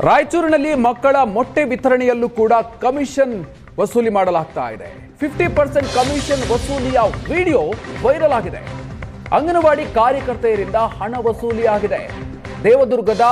ರಾಯಚೂರಿನಲ್ಲಿ ಮಕ್ಕಳ ಮೊಟ್ಟೆ ವಿತರಣೆಯಲ್ಲೂ ಕೂಡ ಕಮಿಷನ್ ವಸೂಲಿ ಮಾಡಲಾಗ್ತಾ ಇದೆ. ಫಿಫ್ಟಿ ಪರ್ಸೆಂಟ್ ಕಮಿಷನ್ ವಸೂಲಿಯ ವಿಡಿಯೋ ವೈರಲ್ ಆಗಿದೆ. ಅಂಗನವಾಡಿ ಕಾರ್ಯಕರ್ತೆಯರಿಂದ ಹಣ ವಸೂಲಿಯಾಗಿದೆ. ದೇವದುರ್ಗದ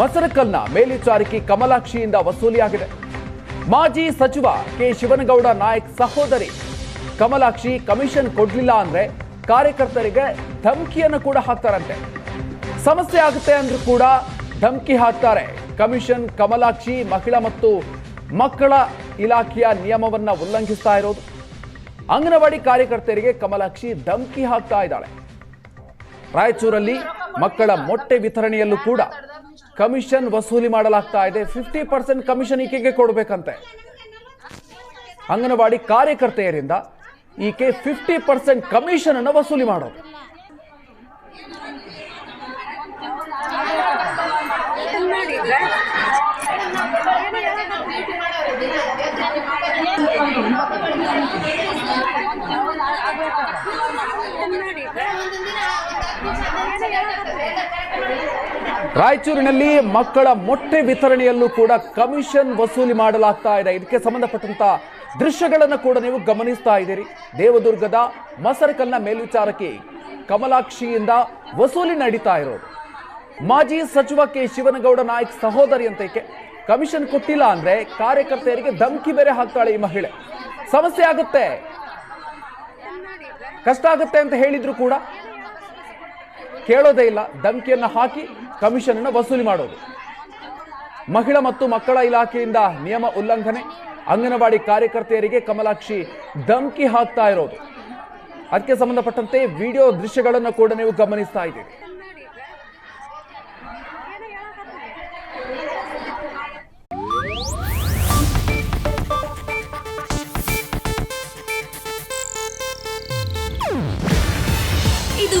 ಮಸರಕಲ್ನ ಮೇಲ್ವಿಚಾರಕಿ ಕಮಲಾಕ್ಷಿಯಿಂದ ವಸೂಲಿಯಾಗಿದೆ. ಮಾಜಿ ಸಚಿವ ಕೆ. ಶಿವನಗೌಡ ನಾಯಕ್ ಸಹೋದರಿ ಕಮಲಾಕ್ಷಿ ಕಮಿಷನ್ ಕೊಡ್ಲಿಲ್ಲ ಅಂದ್ರೆ ಕಾರ್ಯಕರ್ತರಿಗೆ ಧಮಕಿಯನ್ನು ಕೂಡ ಹಾಕ್ತಾರಂತೆ. ಸಮಸ್ಯೆ ಆಗುತ್ತೆ ಅಂದ್ರೂ ಕೂಡ ಧಮಕಿ ಹಾಕ್ತಾರೆ. ಕಮಿಷನ್ ಕಮಲಾಕ್ಷಿ ಮಹಿಳಾ ಮತ್ತು ಮಕ್ಕಳ ಇಲಾಖೆಯ ನಿಯಮವನ್ನ ಉಲ್ಲಂಘಿಸ್ತಾ ಇರೋದು. ಅಂಗನವಾಡಿ ಕಾರ್ಯಕರ್ತರಿಗೆ ಕಮಲಾಕ್ಷಿ ಧಮಕಿ ಹಾಕ್ತಾ ಇದ್ದಾಳೆ. ರಾಯಚೂರಲ್ಲಿ ಮಕ್ಕಳ ಮೊಟ್ಟೆ ವಿತರಣೆಯಲ್ಲೂ ಕೂಡ ಕಮಿಷನ್ ವಸೂಲಿ ಮಾಡಲಾಗ್ತಾ ಇದೆ. ಫಿಫ್ಟಿ ಪರ್ಸೆಂಟ್ ಕಮಿಷನ್ ಈಕೆಗೆ ಕೊಡಬೇಕಂತೆ. ಅಂಗನವಾಡಿ ಕಾರ್ಯಕರ್ತೆಯರಿಂದ ಈಕೆ ಫಿಫ್ಟಿ ಪರ್ಸೆಂಟ್ ಕಮಿಷನ್ ಅನ್ನು ವಸೂಲಿ ಮಾಡೋದು. ರಾಯಚೂರಿನಲ್ಲಿ ಮಕ್ಕಳ ಮೊಟ್ಟೆ ವಿತರಣೆಯಲ್ಲೂ ಕೂಡ ಕಮಿಷನ್ ವಸೂಲಿ ಮಾಡಲಾಗ್ತಾ ಇದೆ. ಇದಕ್ಕೆ ಸಂಬಂಧಪಟ್ಟಂತ ದೃಶ್ಯಗಳನ್ನು ಕೂಡ ನೀವು ಗಮನಿಸ್ತಾ ಇದ್ದೀರಿ. ದೇವದುರ್ಗದ ಮಸರಕಲ್ನ ಮೇಲ್ವಿಚಾರಕಿ ಕಮಲಾಕ್ಷಿಯಿಂದ ವಸೂಲಿ ನಡೀತಾ ಇರೋದು. ಮಾಜಿ ಸಚಿವ ಕೆ ಶಿವನಗೌಡ ನಾಯಕ್ ಅಂತ ಕಮಿಷನ್ ಕೊಟ್ಟಿಲ್ಲ ಅಂದ್ರೆ ಕಾರ್ಯಕರ್ತೆಯರಿಗೆ ಧಮಕಿ ಬೇರೆ ಹಾಕ್ತಾಳೆ ಈ ಮಹಿಳೆ. ಸಮಸ್ಯೆ ಆಗುತ್ತೆ. ಕಷ್ಟ ಆಗುತ್ತೆ ಅಂತ ಹೇಳಿದ್ರು ಕೂಡ ಕೇಳೋದೇ ಇಲ್ಲ, ಧಮಕಿಯನ್ನು ಹಾಕಿ ಕಮಿಷನ್ ಅನ್ನು ವಸೂಲಿ ಮಾಡೋದು. ಮಹಿಳಾ ಮತ್ತು ಮಕ್ಕಳ ಇಲಾಖೆಯಿಂದ ನಿಯಮ ಉಲ್ಲಂಘನೆ, ಅಂಗನವಾಡಿ ಕಾರ್ಯಕರ್ತೆಯರಿಗೆ ಕಮಲಾಕ್ಷಿ ಧಮಕಿ ಹಾಕ್ತಾ ಇರೋದು. ಅದಕ್ಕೆ ಸಂಬಂಧಪಟ್ಟಂತೆ ವಿಡಿಯೋ ದೃಶ್ಯಗಳನ್ನು ಕೂಡ ನೀವು ಗಮನಿಸ್ತಾ ಇದ್ದೀರಿ. ಇದು